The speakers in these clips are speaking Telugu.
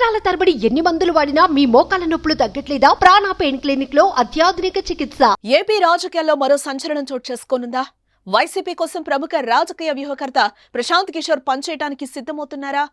సంవత్సరాల తరబడి ఎన్ని మందులు వాడినా మీ మోకాల నొప్పులు తగ్గట్లేదా? ప్రాణ పెయిన్ క్లినిక్లో అత్యాధునిక చికిత్స. ఏపీ రాజకీయాల్లో మరో సంచలనం చోటు చేసుకోనుందా వైసీపీ కోసం ప్రముఖ రాజకీయ వ్యూహకర్త ప్రశాంత్ కిషోర్ పనిచేయడానికి సిద్ధమవుతున్నారా?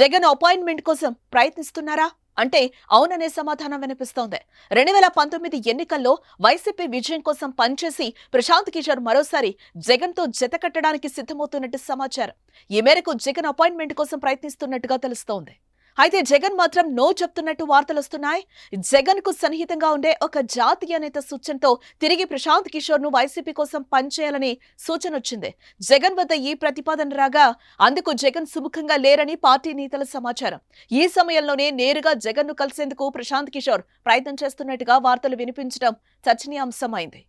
జగన్ అపాయింట్మెంట్ కోసం ప్రయత్నిస్తున్నారా? అంటే అవుననే సమాధానం వినిపిస్తోంది. రెండు వేల పంతొమ్మిది ఎన్నికల్లో వైసీపీ విజయం కోసం పనిచేసి ప్రశాంత్ కిషోర్ మరోసారి జగన్తో జత కట్టడానికి సిద్ధమవుతున్నట్టు సమాచారం. ఈ మేరకు జగన్ అపాయింట్మెంట్ కోసం ప్రయత్నిస్తున్నట్టుగా తెలుస్తోంది. అయితే జగన్ మాత్రం నో చెప్తున్నట్టు వార్తలు వస్తున్నాయి. జగన్కు సన్నిహితంగా ఉండే ఒక జాతీయ నేత సూచనతో తిరిగి ప్రశాంత్ కిషోర్ను వైసీపీ కోసం పనిచేయాలని సూచన వచ్చింది. జగన్ వద్ద ఈ ప్రతిపాదన రాగా అందుకు జగన్ సుముఖంగా లేరని పార్టీ నేతల సమాచారం. ఈ సమయంలోనే నేరుగా జగన్ను కలిసేందుకు ప్రశాంత్ కిషోర్ ప్రయత్నం చేస్తున్నట్టుగా వార్తలు వినిపించడం చర్చనీయాంశమైంది.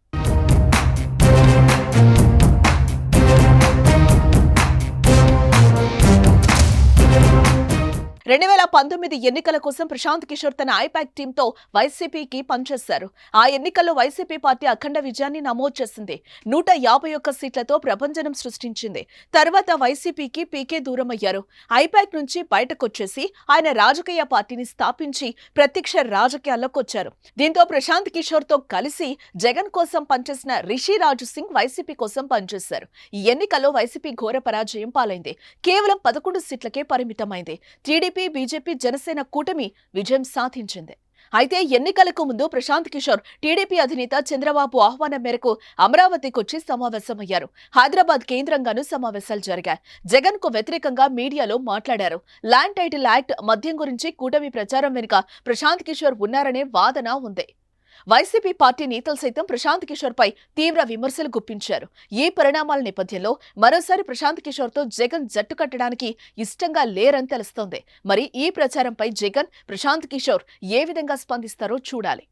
రెండు వేల పంతొమ్మిది ఎన్నికల కోసం ప్రశాంత్ కిషోర్ తన ఐపాక్ టీంతో వైసీపీకి పనిచేశారు. ఆ ఎన్నికల్లో వైసీపీ పార్టీ అఖండ విజయాన్ని నమోదు చేసింది. నూట యాభై ఒక్క సీట్లతో ప్రభంజనం సృష్టించింది. తర్వాత వైసీపీకి పీకే దూరమయ్యారు. ఐపాక్ నుంచి బయటకొచ్చేసి ఆయన రాజకీయ పార్టీని స్థాపించి ప్రత్యక్ష రాజకీయాల్లోకి వచ్చారు. దీంతో ప్రశాంత్ కిషోర్తో కలిసి జగన్ కోసం పనిచేసిన రిషి రాజు సింగ్ వైసీపీ కోసం పనిచేశారు. ఈ ఎన్నికల్లో వైసీపీ ఘోర పరాజయం పాలైంది. కేవలం పదకొండు సీట్లకే పరిమితమైంది. టీడీపీ బీజేపీ జనసేన కూటమి విజయం సాధించింది. అయితే ఎన్నికలకు ముందు ప్రశాంత్ కిషోర్ టీడీపీ అధినేత చంద్రబాబు ఆహ్వానం మేరకు అమరావతికొచ్చి సమావేశమయ్యారు. హైదరాబాద్ కేంద్రంగానూ సమావేశాలు జరిగాయి. జగన్కు వ్యతిరేకంగా మీడియాలో మాట్లాడారు. ల్యాండ్ టైటిల్ యాక్ట్ మద్యం గురించి కూటమి ప్రచారం వెనుక ప్రశాంత్ కిషోర్ ఉన్నారనే వాదన ఉంది. వైసీపీ పార్టీ నేతలు సైతం ప్రశాంత్ కిషోర్ పై తీవ్ర విమర్శలు గుప్పించారు. ఈ పరిణామాల నేపథ్యంలో మరోసారి ప్రశాంత్ కిషోర్తో జగన్ జట్టు కట్టడానికి ఇష్టంగా లేరని తెలుస్తోంది. మరి ఈ ప్రచారంపై జగన్ ప్రశాంత్ కిషోర్ ఏ విధంగా స్పందిస్తారో చూడాలి.